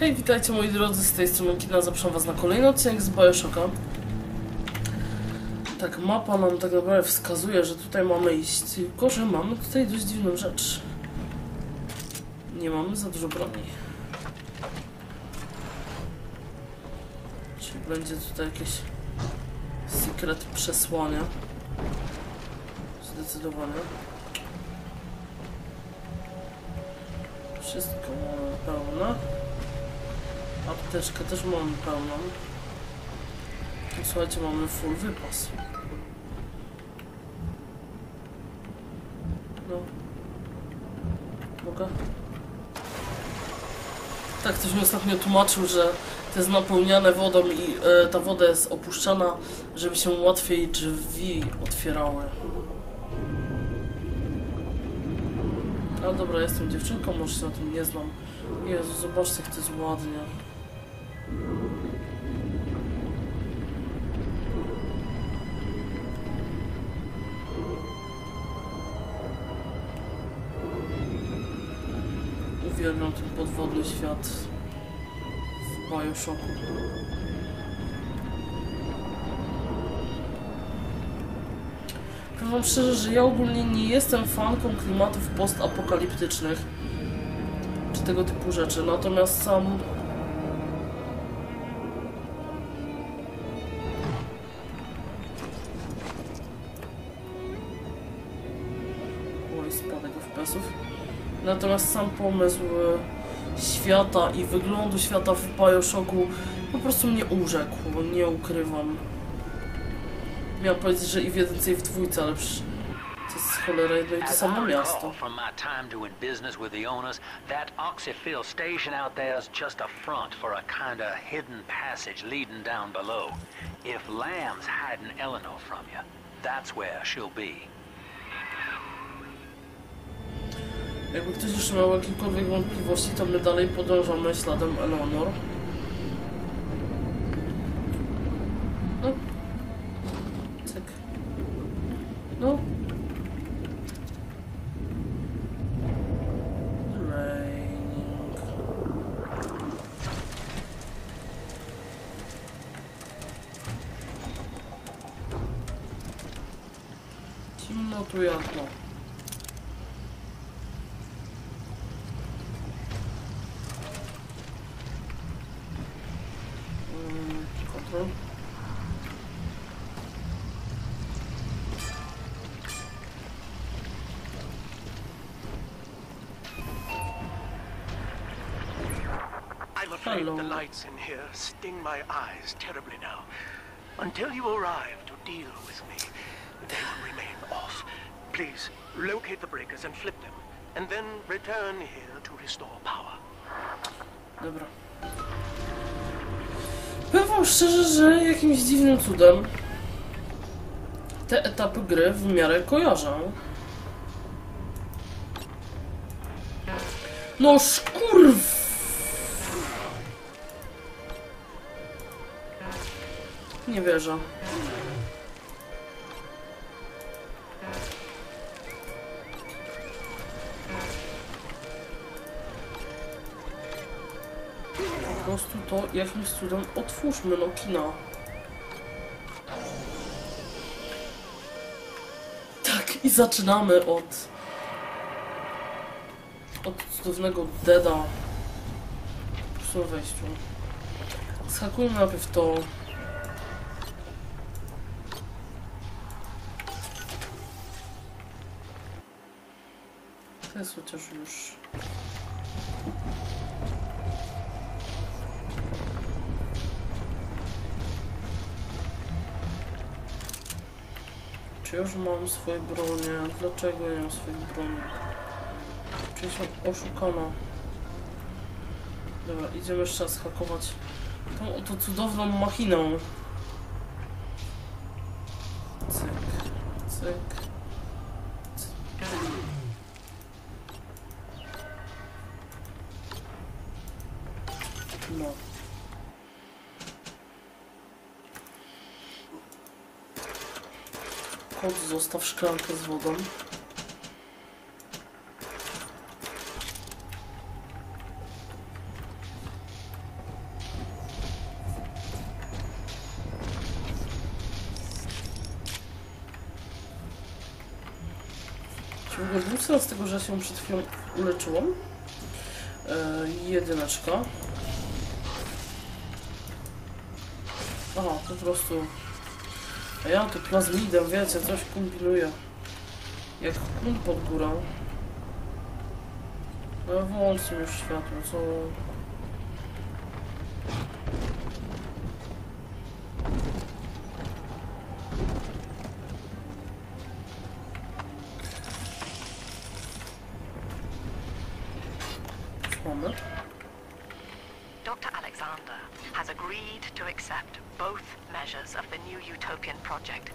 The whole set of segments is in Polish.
Hej, witajcie moi drodzy, z tej strony Kina, zapraszam was na kolejny odcinek z Bioshocka. Tak, mapa nam tak naprawdę wskazuje, że tutaj mamy iść, tylko że mamy tutaj dość dziwną rzecz. Nie mamy za dużo broni. Czyli będzie tutaj jakieś secret przesłanie. Zdecydowanie. Wszystko pełne. Apteczkę też mamy pełną. Słuchajcie, mamy full wypas. No. Mogę? Tak, ktoś mi ostatnio tłumaczył, że to jest napełniane wodą i e, ta woda jest opuszczana, żeby się łatwiej drzwi otwierały. Ale dobra, jestem dziewczynką, może się na tym nie znam. Jezu, zobaczcie jak to jest ładnie. Uwielbiam ten podwodny świat w Bioshocku. Powiem szczerze, że ja ogólnie nie jestem fanką klimatów postapokaliptycznych czy tego typu rzeczy, natomiast sam Natomiast sam pomysł e, świata i wyglądu świata w Bioshocku po prostu mnie urzekł, nie ukrywam. Miałem powiedzieć, że i w jedynce i w dwójce, ale przecież to jest cholera jedno i to samo miasto. recall from my time doing business with the owners, that Oxyfill station out there is just a front for a kind of hidden passage leading down below. If Lamb's hiding Eleanor from you, that's where she'll be. Jakby ktoś już miał jakiekolwiek wątpliwości, to my dalej podążamy śladem Eleanor. No. Cyk. No. Raining. Zimno tu jak the lights in here sting my eyes terribly now. Until you arrive to deal with me, they will remain off. Please, locate the breakers and flip them, and then return here to restore power. Dobra. Powiem wam szczerze, że jakimś dziwnym cudem te etapy gry w miarę kojarzę. No szkurw! Nie wierzę. Po prostu to jakimś cudem otwórzmy no kina. Tak, i zaczynamy od... od cudownego Deda. Przy wejściu. Skakujmy najpierw to. Jest chociaż już... Czy już mam swoje bronie? Dlaczego nie mam swoich broni? Czy jestem oszukana? Dobra, idziemy jeszcze raz hakować tą oto cudowną machiną. Cyk. cyk. Zostaw szklankę z wodą. Czy w ogóle był z tego, że się przed chwilą uleczyłam? Yy, jedyneczka. Aha, po prostu a ja tu plazmidem, wiecie, coś kombinuję. Jak kun pod górą. No włączcie już światło. Co Alexander has agreed to accept both measures of the new utopian project.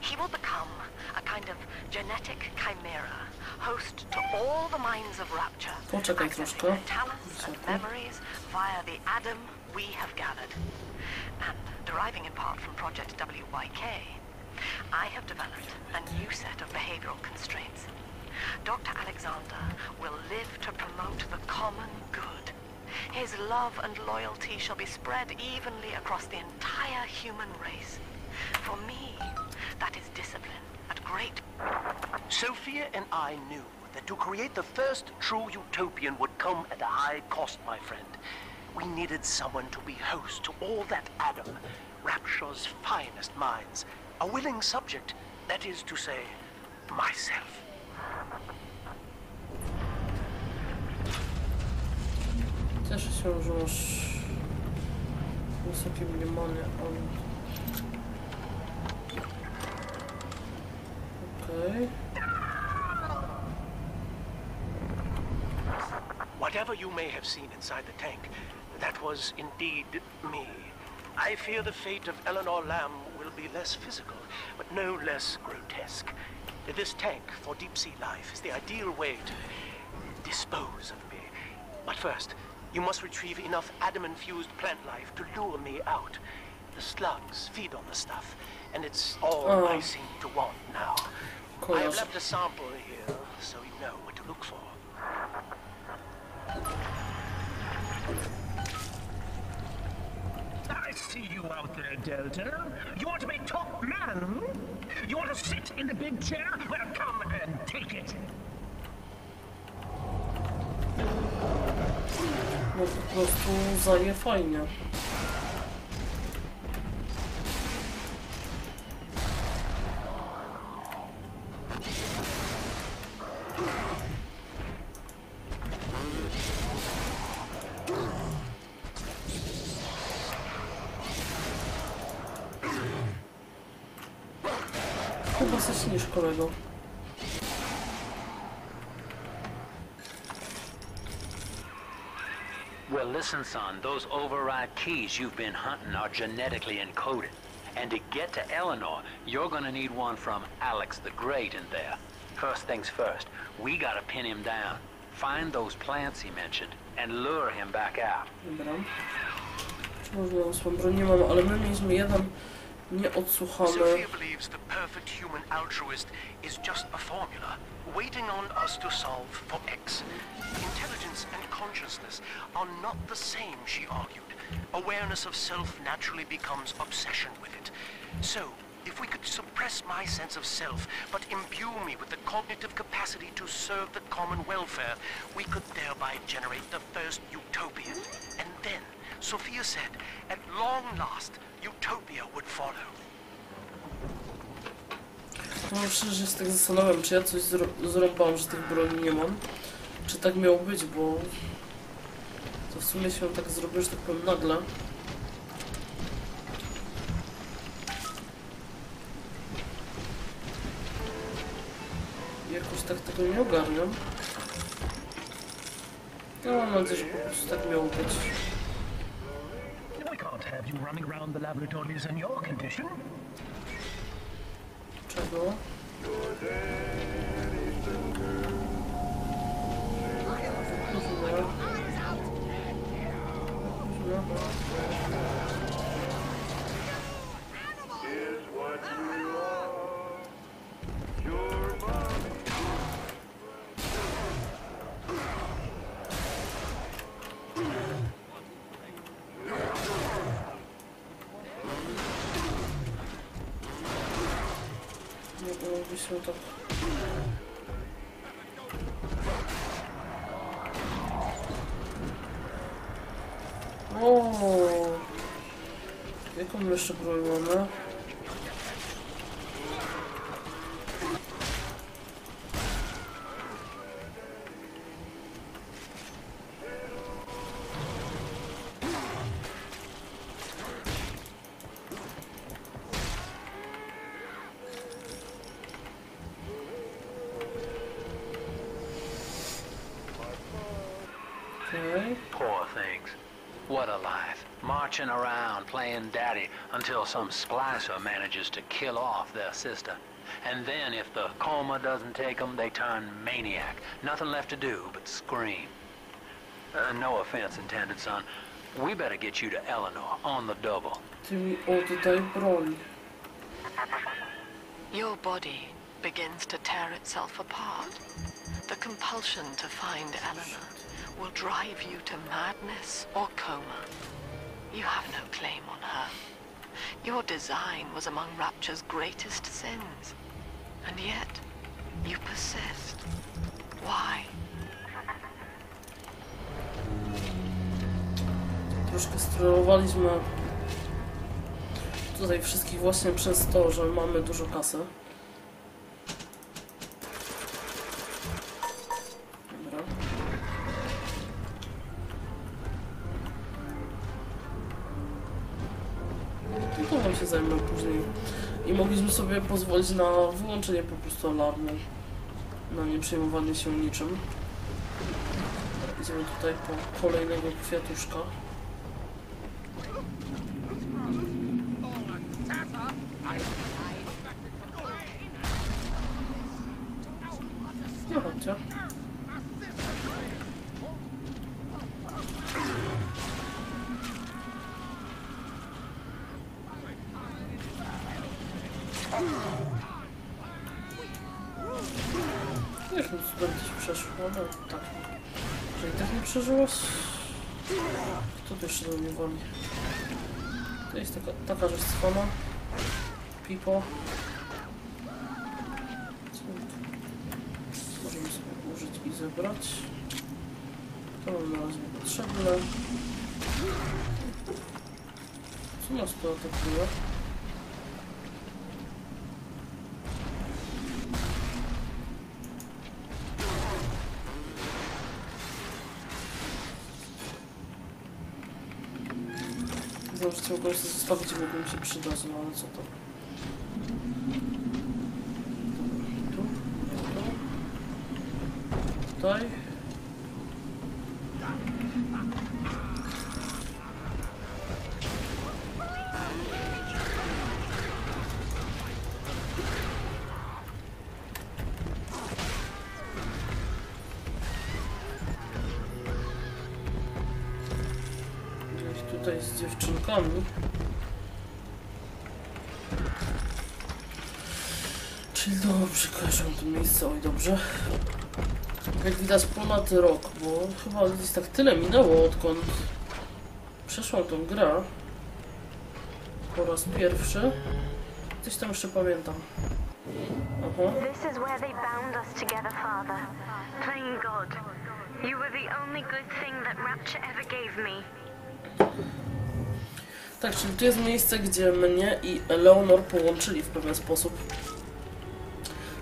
He will become a kind of genetic chimera, host to all the minds of rapture, accessing their talents and memories via the Adam we have gathered. And deriving in part from Project WYK, I have developed a new set of behavioral constraints. Dr. Alexander will live to promote the common good. His love and loyalty shall be spread evenly across the entire human race. For me, that is discipline at great Sophia and I knew that to create the first true utopian would come at a high cost, my friend. We needed someone to be host to all that Adam, Rapture's finest minds. A willing subject, that is to say, myself. Cieszę się, że masz wysokie ale... Okej. Whatever you may have seen inside the tank, that was indeed me. I fear the fate of Eleanor Lamb will be less physical, but no less grotesque. This tank for deep sea life is the ideal way to dispose of me. But first, you must retrieve enough Adam-infused plant life to lure me out. The slugs feed on the stuff, and it's all Oh. I seem to want now. I have left a sample here, so you know what to look for. I see you out there, Delta. You want to be top man? You want to sit in the big chair? Well, come and take it. No po prostu zaje fajnie. Well, listen, son, those override keys you've been hunting are genetically encoded. And to get to Eleanor, you're gonna need one from Alex the Great in there. First things first, we gotta pin him down. Find those plants he mentioned and lure him back out. Dobra. Nie mam, ale my mieliśmy jeden nieodsłuchany. Sophia believes the perfect human altruist is just a formula, waiting on us to solve for X. Intelligence and consciousness are not the same, she argued. Awareness of self naturally becomes obsession with it. So, if we could suppress my sense of self, but imbue me with the cognitive capacity to serve the common welfare, we could thereby generate the first utopia. And then, Sophia said, at long last, utopia would follow. No przecież się tak zastanawiam, czy ja coś zro zrąbałam, że tych broni nie mam. Czy tak miało być, bo to w sumie się tak zrobiło, że tak powiem nagle. Jakoś tak tego nie ogarniam. No mam nadzieję, że po prostu tak miało być. We can't have you running around the laboratories in your condition. Czego? plus longtemps. Oh Mais comme le some splicer manages to kill off their sister. And then, if the coma doesn't take them, they turn maniac. Nothing left to do but scream. Uh, no offense intended, son. We better get you to Eleanor on the double. Ty mi oddaj broń. Your body begins to tear itself apart. The compulsion to find Eleanor will drive you to madness or coma. You have no claim on her. Your design was among Rapture's greatest sins. And yet, you persist. Why? Troszkę sterowaliśmy tutaj wszystkich właśnie przez to, że mamy dużo kasy. I mogliśmy sobie pozwolić na wyłączenie po prostu alarmu. Na nie przejmowanie się niczym. Idziemy tutaj po kolejnego kwiatuszka. No chodźcie. Jakim cudem coś przeszło? No tak. Że i tak nie przeżyłaś? Kto tu jeszcze do mnie woli? To jest taka, taka rzecz cwana. Pipo. Co? Możemy sobie użyć i zebrać. To nam na razie potrzebne. Co nas tu atakuje? Znam, że chciałbym sobie zostawić i mogło mi się przydać, no ale co to? Tu, tu. Tutaj. Czyli dobrze kojarzą to miejsce, oj dobrze. Jak widać ponad rok, bo chyba jest tak tyle minęło odkąd przeszłam tą grę. Po raz pierwszy. Coś tam jeszcze pamiętam. Aha. This is where they bound us together, Father. Playing God. You were the only good thing that Rapture ever gave me. Tak, czyli tu jest miejsce, gdzie mnie i Eleonor połączyli w pewien sposób.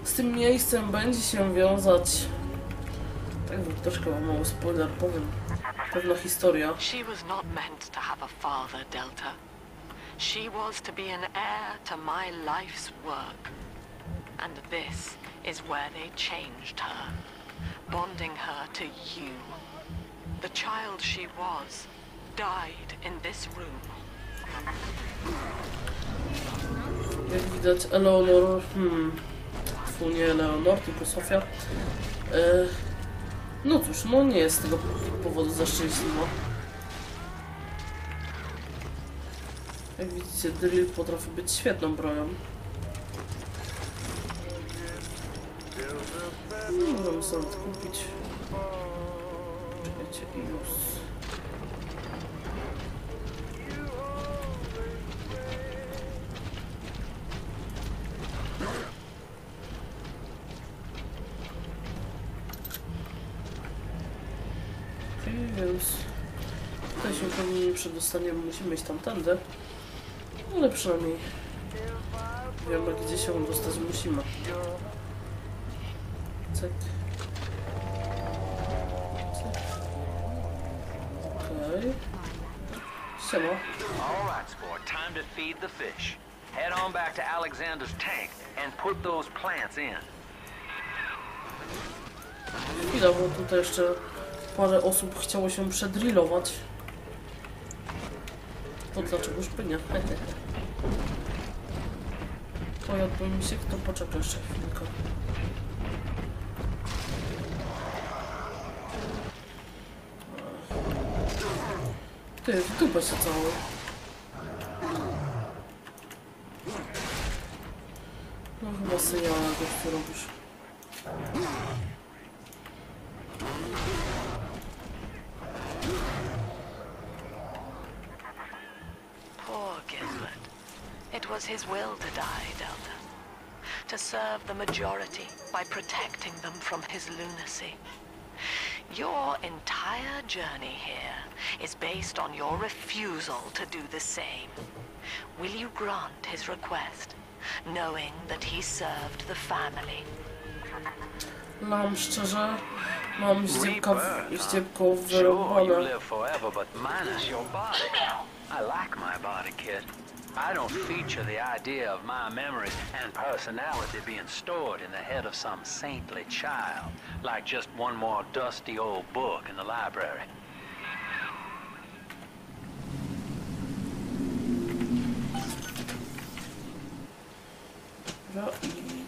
Z tym miejscem będzie się wiązać... Tak, troszkę mam mały spoiler, powiem. Pewna historia. She was not meant to have a father, Delta. She was to be an heir to my life's work. And this is where they changed her, bonding her to you. The child she was died in this room. Jak widać, Eleonor... Hmm... Fu, nie Eleonor, tylko Sofia. E, no cóż, no nie jest z tego powodu za szczęśliwa. Jak widzicie, drill potrafi być świetną bronią. No, możemy sobie kupić. Czekajcie, i już. Przedostaniemy, musimy iść tamtędy. Ale przynajmniej wiemy, gdzie się dostać musimy. Cyk. Cyk. Okej. Siema. All right, sport. Time to feed the fish. Head on back to Alexander's tank and put those plants in. Chwila, bo tutaj jeszcze parę osób chciało się przedrillować. To dlaczegoż by nie? To jakby mi się kto poczeka jeszcze chwilkę. Ty, w dupę się cały. No chyba syjala gościu robisz. Was his will to die, Delta. To serve the majority by protecting them from his lunacy. Your entire journey here is based on your refusal to do the same. Will you grant his request, knowing that he served the family? Mam szczerze, mam ściepka, Rebirth, huh? ściepką Sure, I like my body, kid. I don't feature the idea of my memories and personality being stored in the head of some saintly child, like just one more dusty old book in the library.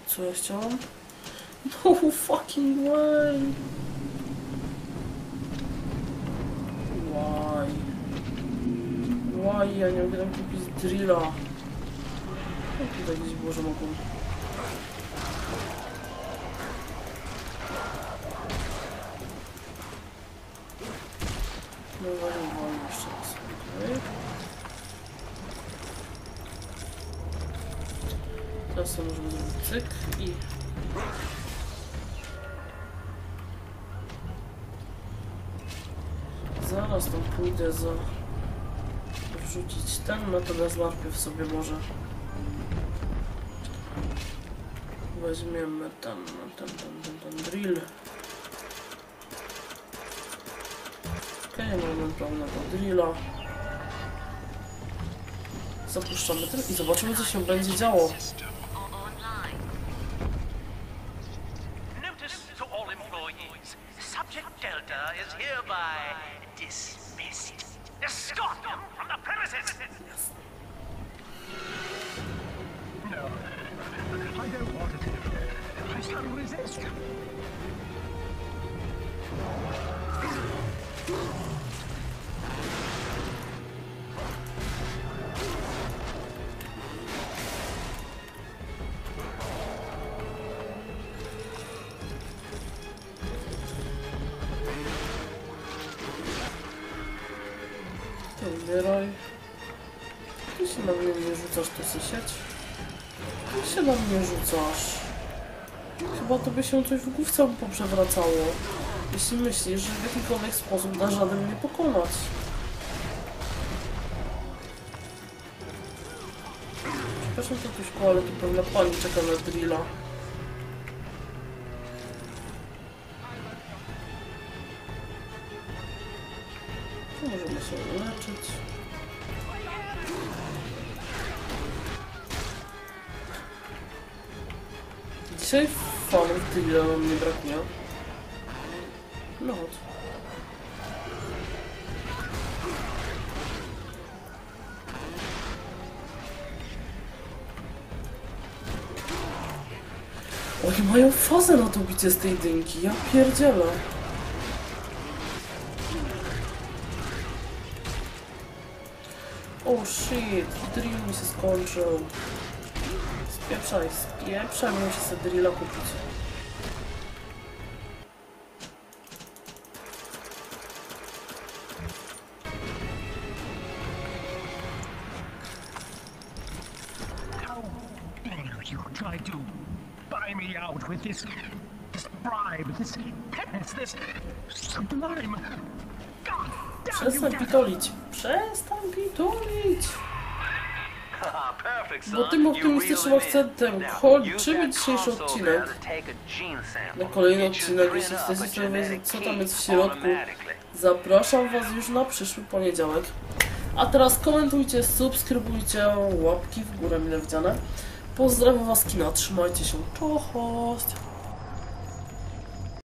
Co ja chciałam? No fucking way! Why ja nie mogę kupić drilla? No tutaj gdzieś było, że mogą. No wali, wali jeszcze raz. okej. Teraz to możemy zrobić cyk i... Zaraz tam pójdę za... wrzucić ten, natomiast najpierw sobie może... Weźmiemy ten, ten, ten, ten, ten drill. Okej, mamy pełnego drilla. Zapuszczamy ten i zobaczymy co się będzie działo. To. Subject Delta is hereby dismissed. Escort them from the premises! No. I don't want to. I shall resist. Ty umieraj. Ty się na mnie nie rzucasz, to sysieć. Ty się na mnie rzucasz. Chyba to by się coś w główce poprzewracało. Jeśli myślisz, że w jakikolwiek sposób dasz radę mnie pokonać. Przepraszam tatuśku, ale tu pewna pani czeka na drilla. Dzisiaj fanów drilla nam nie brakuje. No chodź. Oni mają fazę na to bicie z tej dynki, ja pierdzielę. Oh shit, drill mi się skończył. Spieprzaj, spieprzaj, muszę sobie drilla kupić. With this, this bribe, this penance, this sublime, God Przestań pitolić. Przestań pitolić. Bo tym optymistycznym akcentem kończymy dzisiejszy odcinek. Na kolejny odcinek, jeśli chcecie wiedzieć, co tam jest w środku, zapraszam Was już na przyszły poniedziałek. A teraz komentujcie, subskrybujcie, łapki w górę mile widziane. Pozdrawiam Was kina, trzymajcie się, czość!